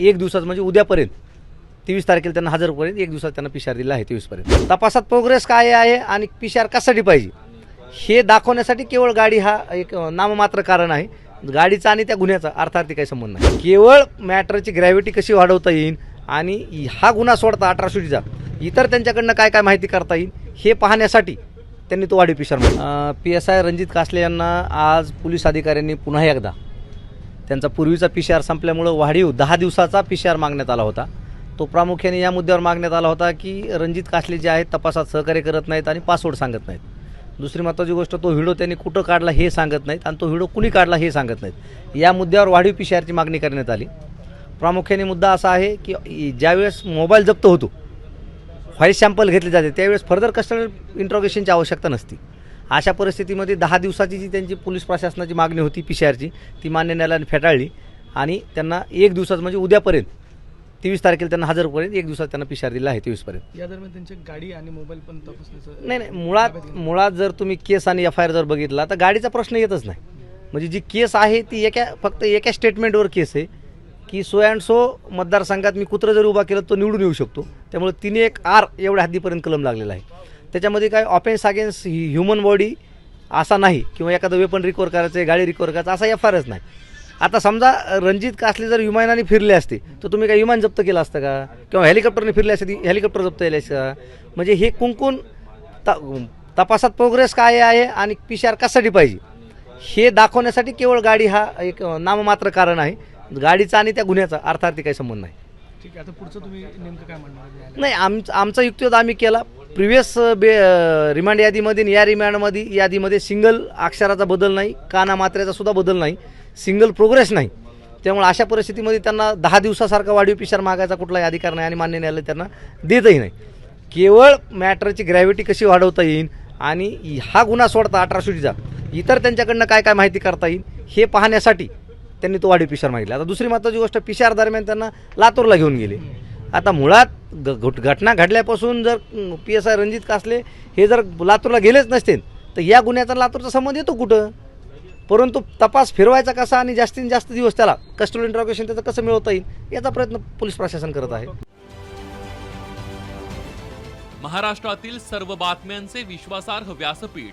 एक दिवसात म्हणजे उद्यापर्यंत. तेवीस तारखेला त्यांना हजार पर्यंत एक दिवसात त्यांना पिशार दिला आहे तेवीसपर्यंत. तपासात प्रोग्रेस काय आहे आणि पिशार कशासाठी पाहिजे? हे दाखवण्यासाठी केवळ गाडी हा एक नाममात्र कारण आहे. गाडीचा आणि त्या गुन्ह्याचा अर्थार्थी काही संबंध नाही. केवळ मॅटरची ग्रॅव्हिटी कशी वाढवता येईल आणि हा गुन्हा सोडता अठराशेचा इतर त्यांच्याकडनं काय काय माहिती करता येईल हे पाहण्यासाठी त्यांनी तो वाढीव पिशार P S I Ranjit Kasle यांना आज पोलीस अधिकाऱ्यांनी पुन्हा एकदा त्यांचा पूर्वीचा पी संपल्यामुळं वाढीव दहा दिवसाचा पी मागण्यात आला होता. तो प्रामुख्याने या मुद्द्यावर मागण्यात आला होता की रणजित कासले जे आहेत तपासात सहकार्य करत नाहीत आणि पासवर्ड सांगत नाहीत. दुसरी महत्त्वाची गोष्ट तो व्हिडिओ त्यांनी कुठं काढला हे सांगत नाहीत आणि तो व्हिडिओ कुणी काढला हे सांगत नाहीत. या मुद्द्यावर वाढीव पी ची मागणी करण्यात आली. प्रामुख्याने मुद्दा असा आहे की ज्यावेळेस मोबाईल जप्त होतो व्हॉईस सॅम्पल घेतले जाते त्यावेळेस फर्दर कस्टमर इंट्रोगेशनची आवश्यकता नसती. अशा परिस्थितीमध्ये दहा दिवसाची जी त्यांची पोलीस प्रशासनाची मागणी होती पी ती मान्य न्यायालयाने फेटाळली आणि त्यांना एक दिवसात म्हणजे उद्यापर्यंत तेवीस तारखेला त्यांना हजर पर्यंत एक दिवसात त्यांना पी दिला आहे तेवीसपर्यंत. या दरम्यान त्यांची गाडी आणि मोबाईल पण तपासण्याचं नाही नाही मुळात मुळात जर तुम्ही केस आणि एफ आय आर जर बघितला तर गाडीचा प्रश्न येतच नाही. म्हणजे जी केस आहे ती एका फक्त एका स्टेटमेंटवर केस आहे की सो अँड सो मतदारसंघात मी कुत्र जर उभा केलं तो निवडून येऊ शकतो. त्यामुळे तिने एक आर एवढ्या हद्दीपर्यंत कलम लागलेला आहे. त्याच्यामध्ये काय ऑफेन्स अगेन्स्ट ह्युमन बॉडी असा नाही किंवा एखादं वेपन रिकवर करायचं आहे गाडी रिकवर करायचं असा एफ आरच नाही. आता समजा रणजित कासले जर विमानाने फिरले असते तर तुम्ही काय विमान जप्त केलं असतं का? किंवा हेलिकॉप्टरने फिरले असते हेलिकॉप्टर जप्त केले असतं का? म्हणजे हे कुंकून ता तपासात प्रोग्रेस काय आहे आणि पी कशासाठी पाहिजे? हे दाखवण्यासाठी केवळ गाडी हा एक नाममात्र कारण आहे. गाडीचा आणि त्या गुन्ह्याचा अर्थार्थी काही संबंध नाही. ठीक आहे आता पुढचं तुम्ही नेमकं काय म्हणणार? नाही आम आमचा युक्तिवाद आम्ही केला. प्रिव्हियस बे रिमांड यादीमध्ये आणि या रिमांडमध्ये यादीमध्ये सिंगल अक्षराचा बदल नाही काना मात्र्याचा सुद्धा बदल नाही सिंगल प्रोग्रेस नाही. त्यामुळे अशा परिस्थितीमध्ये त्यांना दहा दिवसासारखा वाढीव पिशार मागायचा कुठलाही अधिकार नाही आणि मान्य न्यायालय त्यांना देतही नाही. केवळ मॅटरची ग्रॅव्हिटी कशी वाढवता येईल आणि हा गुन्हा सोडता अठराशेचा इतर त्यांच्याकडनं काय काय माहिती करता येईल हे पाहण्यासाठी त्यांनी तो वाढीव पिशार मागितला. आता दुसरी महत्त्वाची गोष्ट पिशार दरम्यान त्यांना लातूरला घेऊन गेले. आता मुळात ग घट- घटना घडल्यापासून जर P S I Ranjit Kasle हे जर लातूरला गेलेच नसते तर या गुन्ह्याचा लातूरचा संबंध येतो कुठं? परंतु तपास फिरवायचा कसा आणि जास्तीत जास्त दिवस त्याला कस्टडी इंटरॉगेशन त्याचं कसं मिळवता येईल याचा प्रयत्न पोलीस प्रशासन करत आहे. महाराष्ट्रातील सर्व बातम्यांचे विश्वासार्ह व्यासपीठ.